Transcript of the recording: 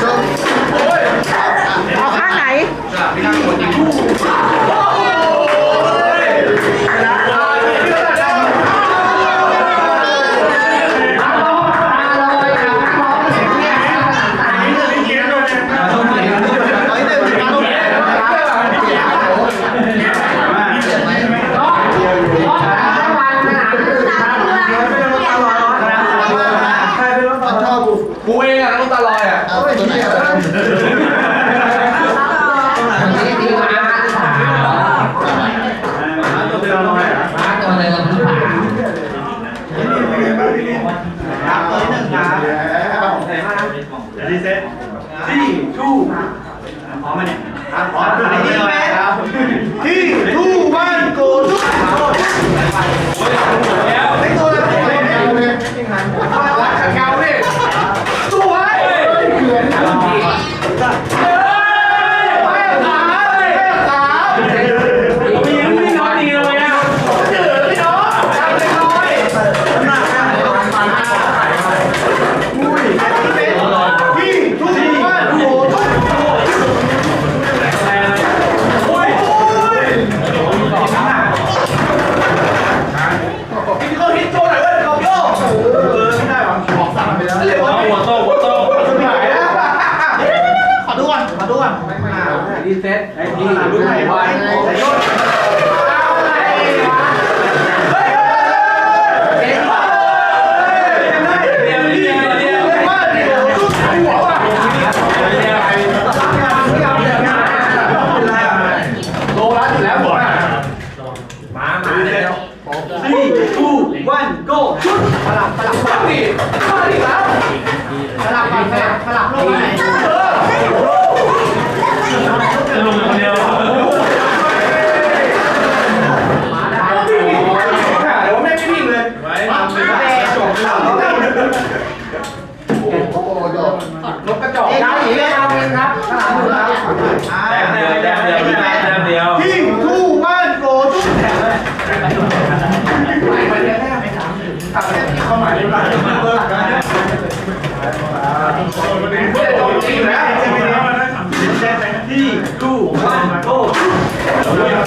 ห รีเซ็ตที่ทูพร้อมไหมเนี่ยพร้อมที่แม่ที่ทูวัน รีเซ็ตไอ้ที่รุ่นไหนวะไอ้ยศเอาอะไรวะเฮ้ยเก่งมากเดี๋ยวเดี๋ยวเดี๋ยวว่าเดี๋ยวตุ๊ดหัวว่ะโลละอยู่แล้วบอกมามาเร็ว three two one go ชุดสลับสลับสลับดิมาดิแล้วสลับก่อนสลับสลับลงไหน โอ้โหโอ้โหนกระจอกดาวหนีเลยดาวเองครับสลับหมดแล้วแต้มเดียวแต้มเดียวแต้มเดียวทิ้งทู่บ้านโกทุกแถวเลยไปไปแค่ไม่ถามถามแค่ที่เข้าหมายเลยเบอร์หลักนะเนี่ยไม่ได้ตรงจริงแล้วที่ทู่บ้านโกเ